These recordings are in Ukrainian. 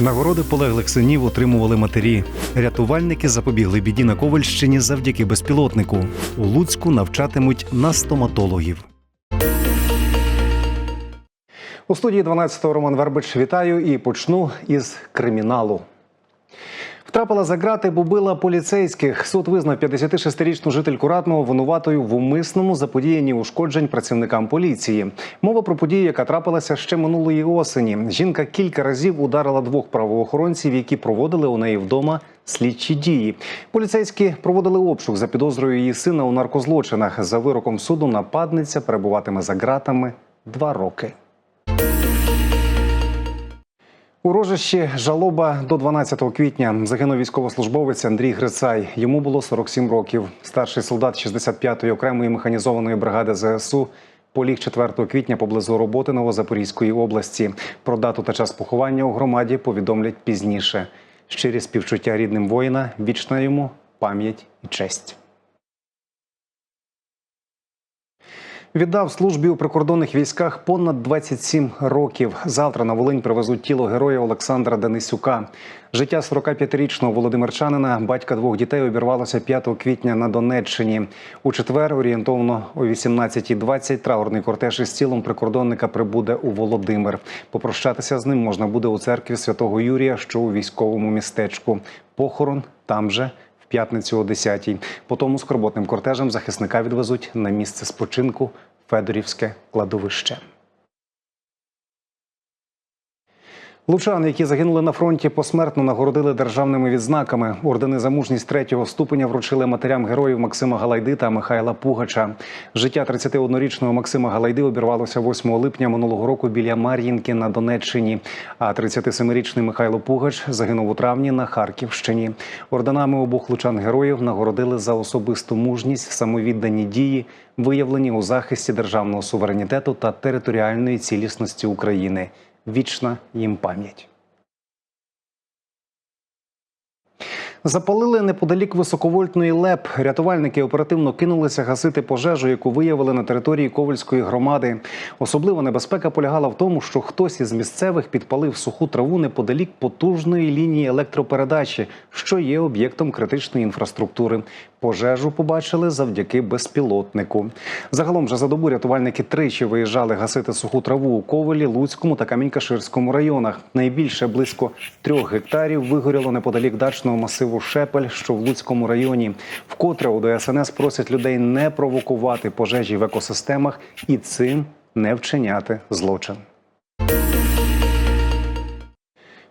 Нагороди полеглих синів отримували матері. Рятувальники запобігли біді на Ковальщині завдяки безпілотнику. У Луцьку навчатимуть на стоматологів. У студії 12-го Роман Вербич вітаю і почну із криміналу. Втрапила за грати бубила поліцейських. Суд визнав 56-річну жительку Ратного винуватою в умисному заподіянні ушкоджень працівникам поліції. Мова про подію, яка трапилася ще минулої осені. Жінка кілька разів ударила двох правоохоронців, які проводили у неї вдома слідчі дії. Поліцейські проводили обшук за підозрою її сина у наркозлочинах. За вироком суду нападниця перебуватиме за ґратами два роки. У рожищі жалоба до 12 квітня загинув військовослужбовець Андрій Грицай. Йому було 47 років. Старший солдат 65-ї окремої механізованої бригади ЗСУ поліг 4 квітня поблизу роботи Новозапорізької області. Про дату та час поховання у громаді повідомлять пізніше. Щирі співчуття рідним воїна, вічна йому пам'ять і честь. Віддав службі у прикордонних військах понад 27 років. Завтра на Волинь привезуть тіло героя Олександра Денисюка. Життя 45-річного володимирчанина, батька двох дітей, обірвалося 5 квітня на Донеччині. У четвер, орієнтовно о 18.20, траурний кортеж із тілом прикордонника прибуде у Володимир. Попрощатися з ним можна буде у церкві святого Юрія, що у військовому містечку. Похорон там же п'ятницю о 10-й. Потім скорботним кортежем захисника відвезуть на місце спочинку Федорівське кладовище. Лучан, які загинули на фронті, посмертно нагородили державними відзнаками. Ордени за мужність третього ступеня вручили матерям героїв Максима Галайди та Михайла Пугача. Життя 31-річного Максима Галайди обірвалося 8 липня минулого року біля Мар'їнки на Донеччині. А 37-річний Михайло Пугач загинув у травні на Харківщині. Орденами обох лучан героїв нагородили за особисту мужність, самовіддані дії, виявлені у захисті державного суверенітету та територіальної цілісності України. Вічна їм пам'ять. Запалили неподалік високовольтної ЛЕП. Рятувальники оперативно кинулися гасити пожежу, яку виявили на території Ковальської громади. Особлива небезпека полягала в тому, що хтось із місцевих підпалив суху траву неподалік потужної лінії електропередачі, що є об'єктом критичної інфраструктури. Пожежу побачили завдяки безпілотнику. Загалом же за добу рятувальники тричі виїжджали гасити суху траву у Ковелі, Луцькому та Камінь-Каширському районах. Найбільше близько трьох гектарів вигоріло неподалік дачного масиву Шепель, що в Луцькому районі. Вкотре у ДСНС просять людей не провокувати пожежі в екосистемах і цим не вчиняти злочин.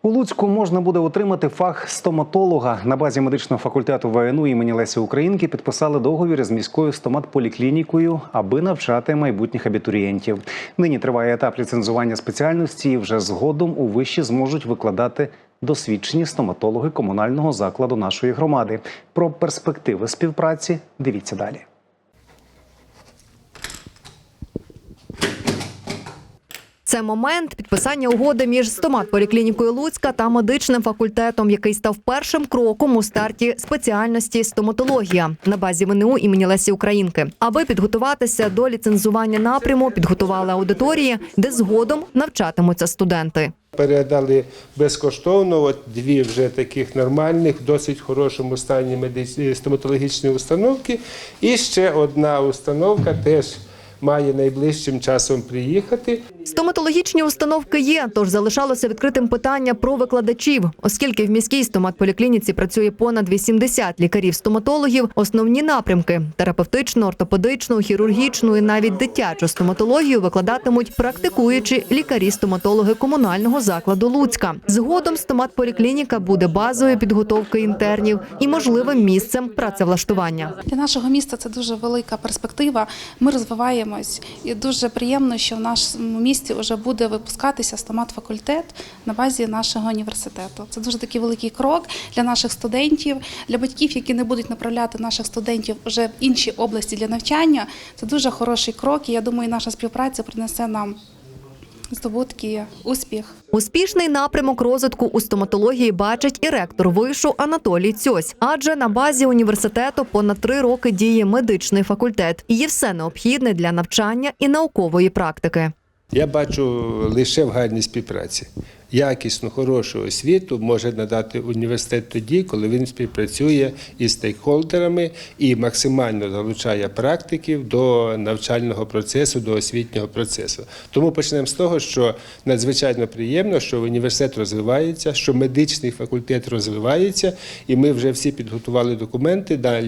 У Луцьку можна буде отримати фах стоматолога. На базі медичного факультету ВНУ імені Лесі Українки підписали договір з міською стоматполіклінікою, аби навчати майбутніх абітурієнтів. Нині триває етап ліцензування спеціальності. і Вже згодом у виші зможуть викладати досвідчені стоматологи комунального закладу нашої громади. Про перспективи співпраці дивіться далі. Це момент підписання угоди між стоматполіклінікою Луцька та медичним факультетом, який став першим кроком у старті спеціальності стоматологія на базі ВНУ імені Лесі Українки. Аби підготуватися до ліцензування напряму, підготували аудиторії, де згодом навчатимуться студенти. Передали безкоштовно от дві вже таких нормальних, досить хорошому стані медиці... стоматологічні установки. І ще одна установка теж має найближчим часом приїхати. Стоматологічні установки є, тож залишалося відкритим питання про викладачів, оскільки в міській стоматполіклініці працює понад 80 лікарів-стоматологів. Основні напрямки терапевтичну, ортопедичну, хірургічну і навіть дитячу стоматологію викладатимуть практикуючі лікарі-стоматологи комунального закладу Луцька. Згодом стоматполіклініка буде базою підготовки інтернів і можливим місцем працевлаштування. Для нашого міста це дуже велика перспектива. Ми розвиваємось, і дуже приємно, що в нашому місті вже буде випускатися стомат-факультет на базі нашого університету. Це дуже такий великий крок для наших студентів, для батьків, які не будуть направляти наших студентів вже в інші області для навчання. Це дуже хороший крок. І я думаю, наша співпраця принесе нам здобутки, успіх. Успішний напрямок розвитку у стоматології бачить і ректор вишу Анатолій Цьось. Адже на базі університету понад три роки діє медичний факультет і є все необхідне для навчання і наукової практики. Я бачу лише в гарній співпраці. якісну, хорошу освіту може надати університет тоді, коли він співпрацює із стейкхолдерами і максимально залучає практиків до навчального процесу, до освітнього процесу. Тому почнемо з того, що надзвичайно приємно, що університет розвивається, що медичний факультет розвивається, і ми вже всі підготували документи для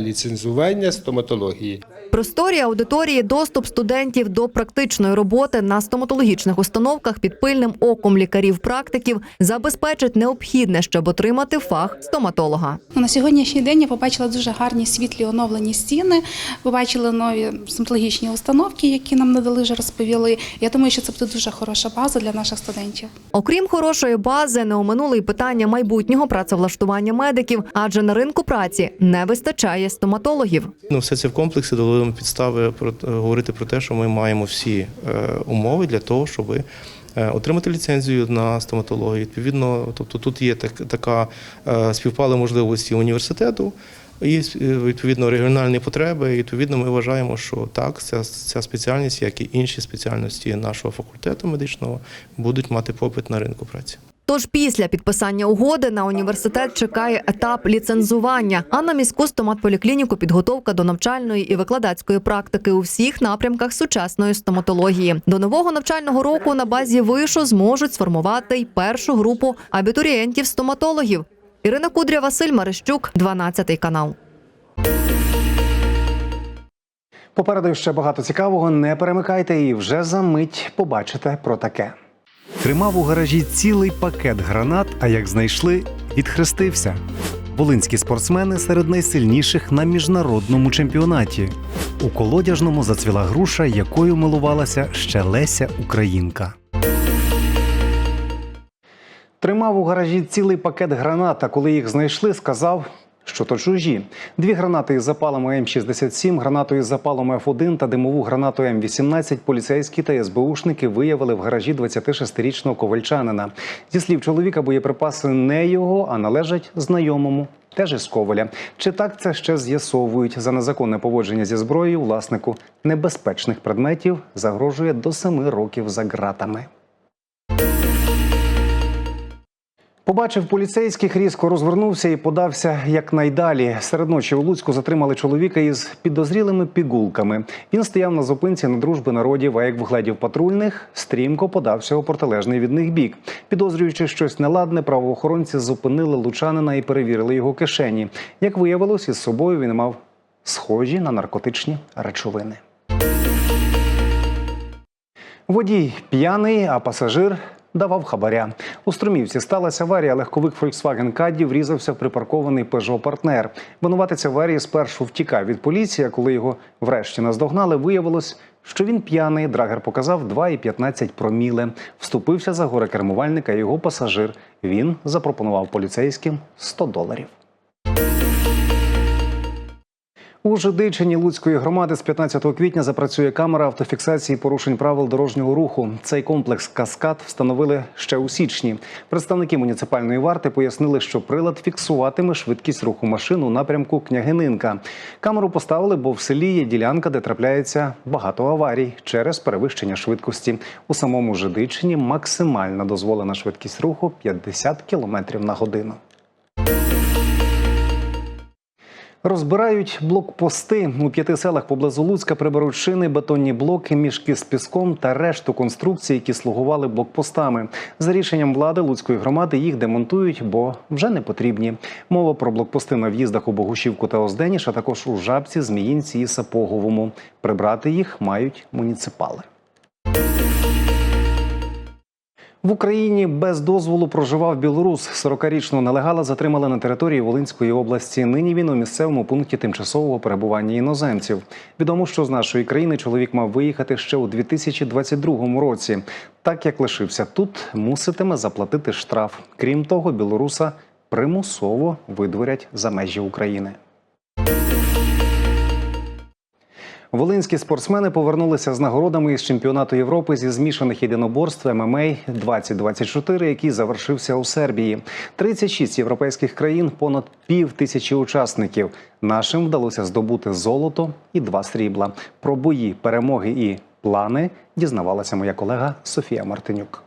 ліцензування стоматології. Просторі аудиторії, доступ студентів до практичної роботи на стоматологічних установках під пильним оком лікарів-практиків забезпечить необхідне, щоб отримати фах стоматолога. Ну, На сьогоднішній день я побачила дуже гарні світлі оновлені стіни. Побачили нові стоматологічні установки, які нам надали вже розповіли. Я думаю, що це буде дуже хороша база для наших студентів. Окрім хорошої бази, не оминули й питання майбутнього працевлаштування медиків, адже на ринку праці не вистачає стоматологів. Ну, все це в комплексі дало нам підстави про говорити про те, що ми маємо всі е, умови для того, щоб е, отримати ліцензію на стоматологію. Відповідно, тобто тут є так, така е, співпали можливості університету. Е, відповідно регіональні потреби. І відповідно, ми вважаємо, що так, ця, ця спеціальність, як і інші спеціальності нашого факультету медичного, будуть мати попит на ринку праці. Тож після підписання угоди на університет чекає етап ліцензування, а на міську стоматполіклініку підготовка до навчальної і викладацької практики у всіх напрямках сучасної стоматології. До нового навчального року на базі вишу зможуть сформувати й першу групу абітурієнтів-стоматологів. Ірина Кудря, Василь Марищук, 12 канал. Попереду ще багато цікавого. Не перемикайте і вже за мить побачите про таке. Тримав у гаражі цілий пакет гранат, а як знайшли, відхрестився. Волинські спортсмени серед найсильніших на міжнародному чемпіонаті. У колодяжному зацвіла груша, якою милувалася ще Леся Українка. Тримав у гаражі цілий пакет гранат, а коли їх знайшли, сказав, що то чужі. Дві гранати із запалами М67, гранатою із запалом Ф1 та димову гранату М18 поліцейські та СБУшники виявили в гаражі 26-річного ковальчанина. Зі слів чоловіка, боєприпаси не його, а належать знайомому. Теж із Коваля. Чи так це ще з'ясовують за незаконне поводження зі зброєю власнику небезпечних предметів загрожує до семи років за ґратами. Побачив поліцейських, різко розвернувся і подався якнайдалі. Серед ночі у Луцьку затримали чоловіка із підозрілими пігулками. Він стояв на зупинці на дружби народів, а як вгледів патрульних, стрімко подався у протилежний від них бік. Підозрюючи щось неладне, правоохоронці зупинили лучанина і перевірили його кишені. Як виявилось, із собою він мав схожі на наркотичні речовини. Водій п'яний, а пасажир давав хабаря. У Струмівці сталася аварія. Легковик Volkswagen Caddy врізався в припаркований Peugeot партнер. Винуватець аварії спершу втікав від поліції, а коли його врешті наздогнали, виявилось, що він п'яний. Драгер показав 2,15 проміле. Вступився за горе кермувальника його пасажир. Він запропонував поліцейським 100 доларів. У Жидичині Луцької громади з 15 квітня запрацює камера автофіксації порушень правил дорожнього руху. Цей комплекс каскад встановили ще у січні. Представники муніципальної варти пояснили, що прилад фіксуватиме швидкість руху машин у напрямку Княгининка. Камеру поставили, бо в селі є ділянка, де трапляється багато аварій через перевищення швидкості. У самому Жидичині максимальна дозволена швидкість руху 50 км на годину. Розбирають блокпости у п'яти селах поблизу Луцька. Приберуть шини, бетонні блоки, мішки з піском та решту конструкцій, які слугували блокпостами. За рішенням влади Луцької громади їх демонтують, бо вже не потрібні. Мова про блокпости на в'їздах у Богушівку та Озденіш, а також у Жабці, Зміїнці і Сапоговому. Прибрати їх мають муніципали. В Україні без дозволу проживав білорус. 40-річного нелегала затримали на території Волинської області. Нині він у місцевому пункті тимчасового перебування іноземців. Відомо, що з нашої країни чоловік мав виїхати ще у 2022 році. Так як лишився тут, муситиме заплатити штраф. Крім того, білоруса примусово видворять за межі України. Волинські спортсмени повернулися з нагородами із чемпіонату Європи зі змішаних єдиноборств ММА 2024, який завершився у Сербії. 36 європейських країн, понад пів тисячі учасників. Нашим вдалося здобути золото і два срібла. Про бої, перемоги і плани дізнавалася моя колега Софія Мартинюк.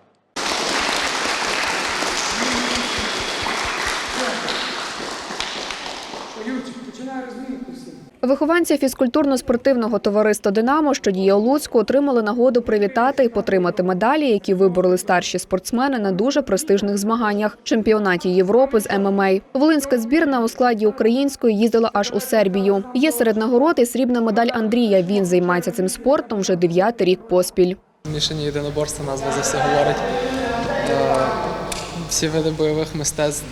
Вихованці фізкультурно-спортивного товариства Динамо, що діє у Луцьку, отримали нагоду привітати і потримати медалі, які вибороли старші спортсмени на дуже престижних змаганнях чемпіонаті Європи з ММА. Волинська збірна у складі української їздила аж у Сербію. Є серед нагород і срібна медаль Андрія. Він займається цим спортом вже дев'ятий рік поспіль. Мішані єдиноборства назва за все говорить. Всі види бойових мистецтв,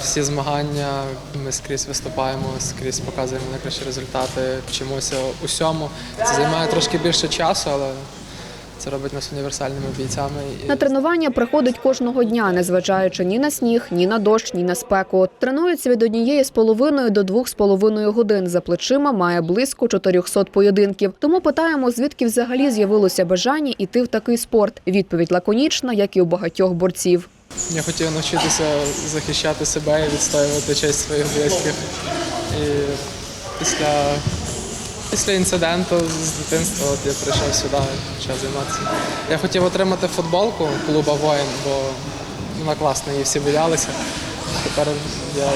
всі змагання, ми скрізь виступаємо, скрізь показуємо найкращі результати, вчимося усьому. Це займає трошки більше часу, але це робить нас універсальними бійцями. На тренування приходить кожного дня, незважаючи ні на сніг, ні на дощ, ні на спеку. Тренується від однієї з половиною до двох з половиною годин. За плечима має близько 400 поєдинків. Тому питаємо, звідки взагалі з'явилося бажання йти в такий спорт. Відповідь лаконічна, як і у багатьох борців. Я хотів навчитися захищати себе і відстоювати честь своїх близьких. І після, після інциденту з дитинства от я прийшов сюди, почав займатися. Я хотів отримати футболку клуба воїн, бо вона класна, її всі боялися. Тепер я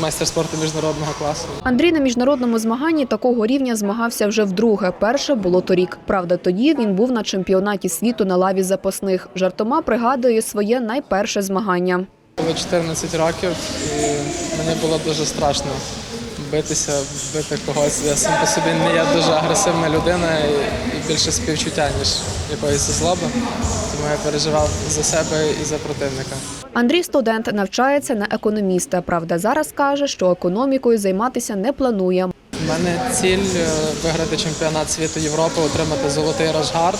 майстер спорту міжнародного класу. Андрій на міжнародному змаганні такого рівня змагався вже вдруге. Перше було торік. Правда, тоді він був на чемпіонаті світу на лаві запасних. Жартома пригадує своє найперше змагання. Було 14 років, і мені було дуже страшно битися, бити когось. Я сам по собі не є дуже агресивна людина і, і більше співчуття, ніж якоїсь злоби. Тому я переживав за себе і за противника. Андрій студент навчається на економіста. Правда, зараз каже, що економікою займатися не планує. У мене ціль е, виграти чемпіонат світу Європи, отримати золотий рашгард.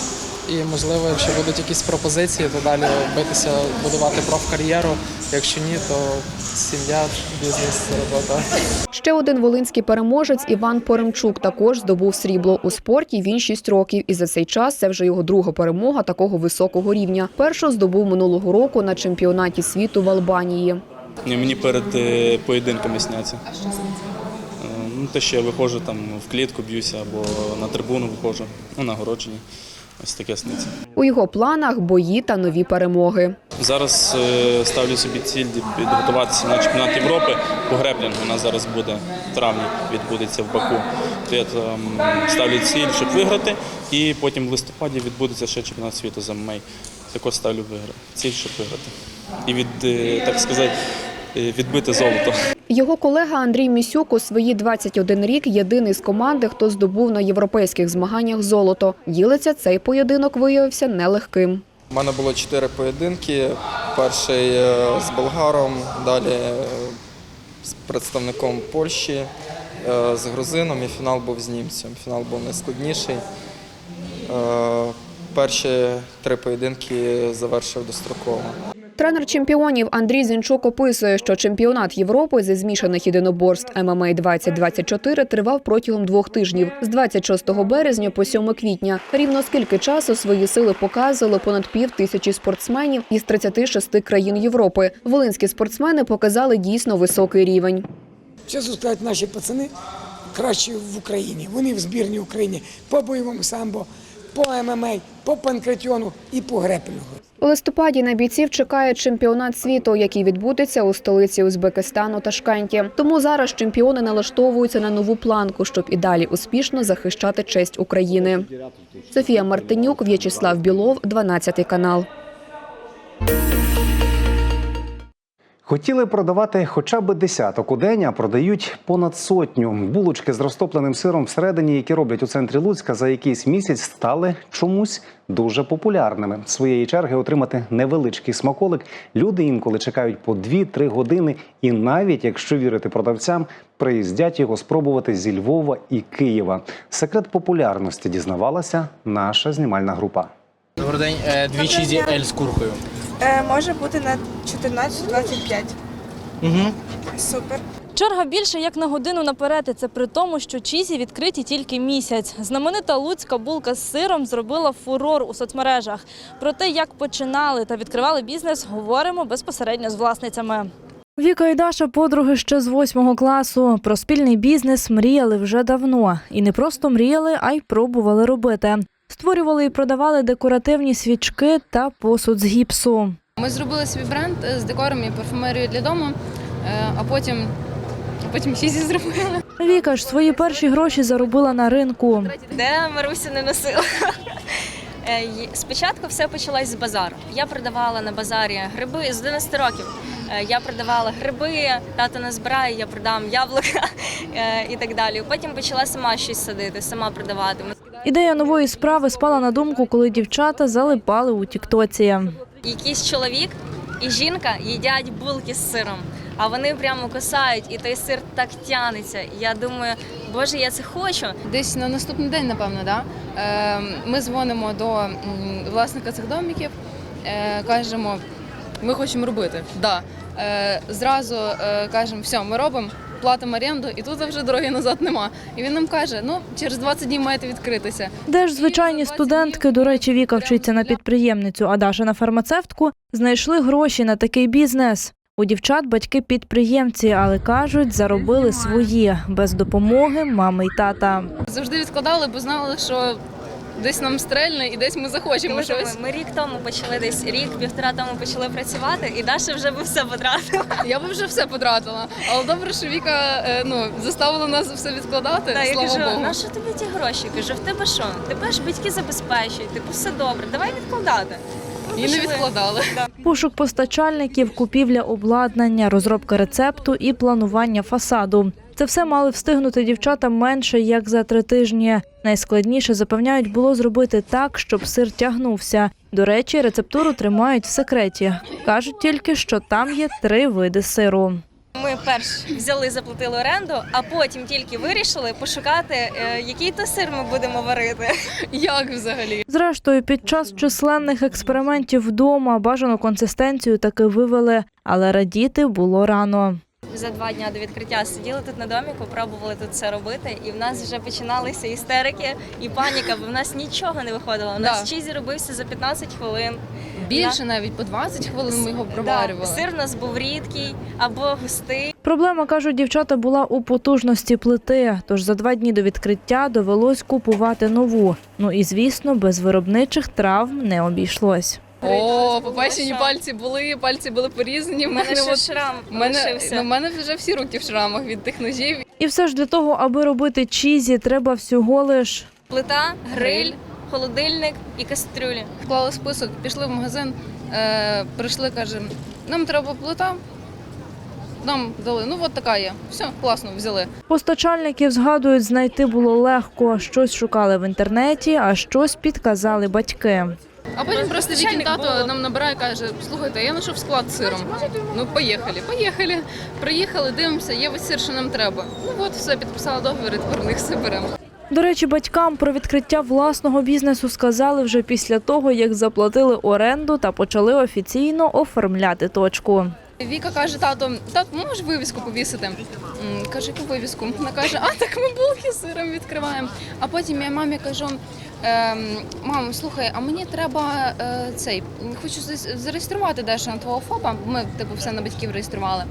І можливо, якщо будуть якісь пропозиції, то далі битися, будувати профкар'єру. Якщо ні, то сім'я, бізнес, робота. Ще один волинський переможець Іван Поремчук також здобув срібло у спорті. Він 6 років, і за цей час це вже його друга перемога такого високого рівня. Першу здобув минулого року на чемпіонаті світу в Албанії. Мені перед е, поєдинками сняться. А що Ну, те, що я виходжу там в клітку, б'юся або на трибуну виходжу, ну, нагородження. Ось таке сниться. У його планах бої та нові перемоги. Зараз е, ставлю собі ціль підготуватися на чемпіонат Європи по греплінгу. У нас зараз буде в травні, відбудеться в Баку. То я там ставлю ціль, щоб виграти, і потім в листопаді відбудеться ще чемпіонат світу з ММА. Також ставлю виграти. Ціль, щоб виграти. І від, е, так сказати, відбити золото. Його колега Андрій Місюк у свої 21 рік єдиний з команди, хто здобув на європейських змаганнях золото. Ділиться, цей поєдинок виявився нелегким. У мене було чотири поєдинки. Перший е, з болгаром, далі е, з представником Польщі, е, з грузином і фінал був з німцем. Фінал був найскладніший. Перші три поєдинки завершив достроково. Тренер чемпіонів Андрій Зінчук описує, що чемпіонат Європи зі змішаних єдиноборств ММА 2024 тривав протягом двох тижнів з 26 березня по 7 квітня. Рівно скільки часу свої сили показували понад пів тисячі спортсменів із 36 країн Європи. Волинські спортсмени показали дійсно високий рівень. Чесно сказати, наші пацани кращі в Україні. Вони в збірній Україні по бойовому самбо, по ММА, по панкратіону і по грепінгу. У листопаді на бійців чекає чемпіонат світу, який відбудеться у столиці Узбекистану Ташкенті. Тому зараз чемпіони налаштовуються на нову планку, щоб і далі успішно захищати честь України. Софія Мартинюк, В'ячеслав Білов, 12 канал. Хотіли продавати хоча б десяток у день, а продають понад сотню. Булочки з розтопленим сиром всередині, які роблять у центрі Луцька, за якийсь місяць стали чомусь дуже популярними. Своєї черги отримати невеличкий смаколик люди інколи чекають по 2-3 години, і навіть якщо вірити продавцям, приїздять його спробувати зі Львова і Києва. Секрет популярності дізнавалася наша знімальна група. Добрий день, Е, дві чізі ель з куркою. Е, може бути на 14-25. Угу. Супер. Черга більше як на годину наперед. І це при тому, що чізі відкриті тільки місяць. Знаменита луцька булка з сиром зробила фурор у соцмережах. Про те, як починали та відкривали бізнес, говоримо безпосередньо з власницями. Віка і Даша подруги ще з восьмого класу. Про спільний бізнес мріяли вже давно. І не просто мріяли, а й пробували робити. Створювали і продавали декоративні свічки та посуд з гіпсу. Ми зробили свій бренд з декором і парфумерією для дому, е, а потім, а потім чізі зробили. Віка ж свої перші гроші заробила на ринку. Де Маруся не носила. Е, Спочатку все почалось з базару. Я продавала на базарі гриби з 11 років. Е, Я продавала гриби, тато назбирає, я продам яблука і так далі. Потім почала сама щось садити, сама продавати. Ідея нової справи спала на думку, коли дівчата залипали у Тіктоці. Якийсь чоловік і жінка їдять булки з сиром, а вони прямо кусають, і той сир так тянеться. Я думаю, боже, я це хочу. Десь на наступний день, напевно, да? е, ми дзвонимо до власника цих домиків, е, кажемо, ми хочемо робити. Да. Е, зразу кажемо, все, ми робимо, платимо оренду, і тут вже дороги назад нема. І він нам каже, ну через 20 днів маєте відкритися. Де ж звичайні студентки, до речі, Віка вчиться на підприємницю, а Даша на фармацевтку, знайшли гроші на такий бізнес. У дівчат батьки підприємці, але кажуть, заробили свої без допомоги мами й тата. Завжди відкладали, бо знали, що десь нам стрельне і десь ми захочемо Коли щось. ми, ми рік тому почали десь рік, півтора тому почали працювати, і Даша вже би все потратила. Я би вже все потратила. Але добре, що Віка е, ну, заставила нас все відкладати. Та, я кажу, Богу. на що тобі ті гроші? Кажу, в тебе що? Тебе ж батьки забезпечують, типу все добре, давай відкладати. Ми І не відкладали. Пошук постачальників, купівля обладнання, розробка рецепту і планування фасаду. Це все мали встигнути дівчата менше як за три тижні. Найскладніше запевняють було зробити так, щоб сир тягнувся. До речі, рецептуру тримають в секреті. кажуть тільки, що там є три види сиру. Ми перш взяли, заплатили оренду, а потім тільки вирішили пошукати, е, який то сир ми будемо варити. Як взагалі? Зрештою, під час численних експериментів вдома бажану консистенцію таки вивели, але радіти було рано. За два дні до відкриття сиділи тут на доміку, пробували тут це робити, і в нас вже починалися істерики і паніка, бо в нас нічого не виходило. У нас Да. чізі робився за 15 хвилин. Більше навіть по 20 хвилин ми його Да. Сир у нас був рідкий або густий. Проблема, кажуть дівчата, була у потужності плити. Тож за два дні до відкриття довелось купувати нову. Ну і звісно, без виробничих травм не обійшлось. О, попечені пальці були, пальці були порізані. У мене ще от- шрам в мене, лишився. ну, в мене вже всі руки в шрамах від тих ножів. І все ж для того, аби робити чізі, треба всього лиш Плита, гриль, холодильник і кастрюлі. Вклали список, пішли в магазин, е, прийшли, каже, нам треба плита. Нам дали, ну от така є. Все, класно, взяли. Постачальників згадують, знайти було легко. Щось шукали в інтернеті, а щось підказали батьки. А потім просто Вікін тато нам набирає, каже: слухайте, я знайшов склад з сиром. Ну поїхали, поїхали. Приїхали, дивимося, є весь сир, що нам треба. Ну от все, підписала договір, і тепер них все беремо. До речі, батькам про відкриття власного бізнесу сказали вже після того, як заплатили оренду та почали офіційно оформляти точку. Віка каже, тато, тато, можеш вивіску повісити? Каже, яку вивіску? Вона каже, а так ми булки з сиром відкриваємо. А потім я мамі кажу. Ем, мамо, слухай, а мені треба е, цей, хочу зареєструвати дещо на твого ФОПа. Ми типу все на батьків реєстрували.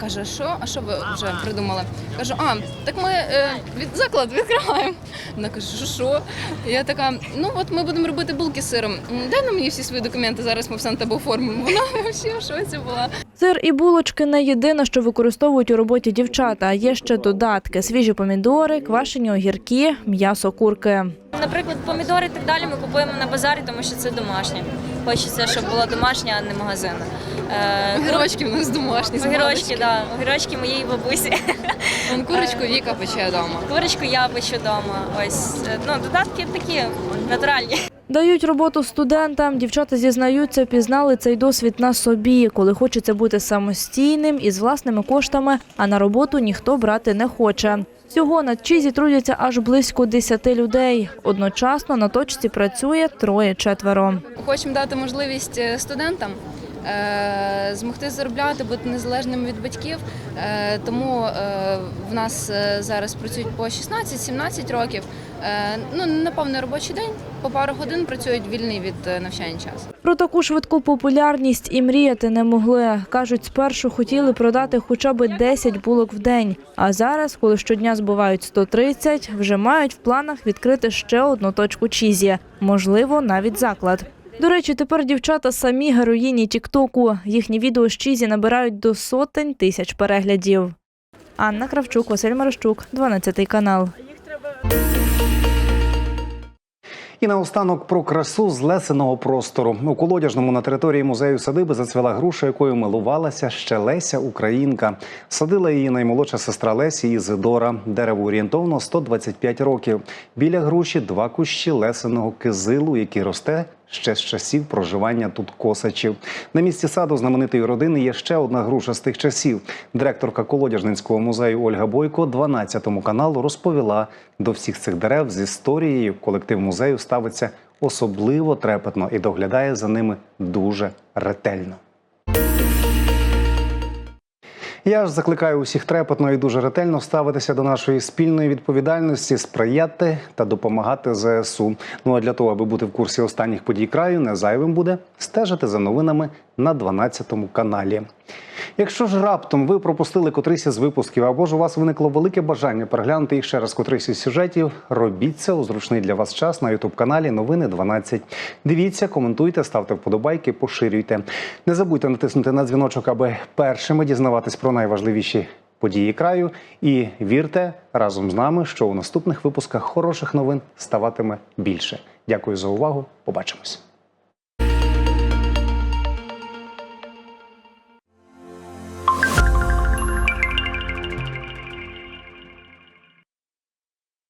Каже, що? А що ви вже придумали? Кажу, а так ми е, від заклад відкриваємо. Вона каже, що? Я така, ну от ми будемо робити булки з сиром. Дай на мені всі свої документи, зараз ми все на тебе оформимо. Вона взагалі в шоці була. Сир і булочки не єдине, що використовують у роботі дівчата. а Є ще додатки: свіжі помідори, квашені огірки, м'ясо курки. Наприклад, помідори і так далі ми купуємо на базарі, тому що це домашнє. Хочеться, щоб було домашнє, а не магазинне. Е, Огірочки в нас домашні. Огірочки, да. Огірочки моєї бабусі. Вон курочку Віка пече вдома. Курочку я печу вдома. Ось е, ну додатки такі натуральні. Дають роботу студентам. Дівчата зізнаються, пізнали цей досвід на собі, коли хочеться бути самостійним і з власними коштами, а на роботу ніхто брати не хоче. Всього на чизі трудяться аж близько 10 людей. Одночасно на точці працює троє-четверо. Хочемо дати можливість е, студентам змогти заробляти, бути незалежними від батьків. Е, Тому е, в нас е, зараз працюють по 16-17 років. Е, Ну, на повний робочий день, по пару годин працюють вільний від е, навчання час. Про таку швидку популярність і мріяти не могли. Кажуть, спершу хотіли продати хоча б 10 булок в день. А зараз, коли щодня збувають 130, вже мають в планах відкрити ще одну точку чізі, можливо, навіть заклад. До речі, тепер дівчата самі героїні Тіктоку. Їхні відео з чізі набирають до сотень тисяч переглядів. Анна Кравчук, Василь Марощук, 12 канал. І наостанок про красу з лесеного простору. У колодяжному на території музею садиби зацвіла груша, якою милувалася ще Леся Українка. Садила її наймолодша сестра Лесі Ізидора. Дерево орієнтовно 125 років. Біля груші два кущі лесеного кизилу, який росте ще з часів проживання тут косачів. На місці саду знаменитої родини є ще одна груша з тих часів. Директорка колодяжницького музею Ольга Бойко 12 каналу розповіла до всіх цих дерев з історією. Колектив музею ставиться особливо трепетно і доглядає за ними дуже ретельно. Я ж закликаю усіх трепетно і дуже ретельно ставитися до нашої спільної відповідальності, сприяти та допомагати ЗСУ. Ну а для того, аби бути в курсі останніх подій краю, не зайвим буде стежити за новинами на 12 каналі. Якщо ж раптом ви пропустили котрийсь із випусків, або ж у вас виникло велике бажання переглянути їх ще раз котрийсь із сюжетів, робіть це у зручний для вас час на ютуб каналі Новини 12. Дивіться, коментуйте, ставте вподобайки, поширюйте. Не забудьте натиснути на дзвіночок, аби першими дізнаватись про найважливіші події краю. І вірте разом з нами, що у наступних випусках хороших новин ставатиме більше. Дякую за увагу. Побачимось.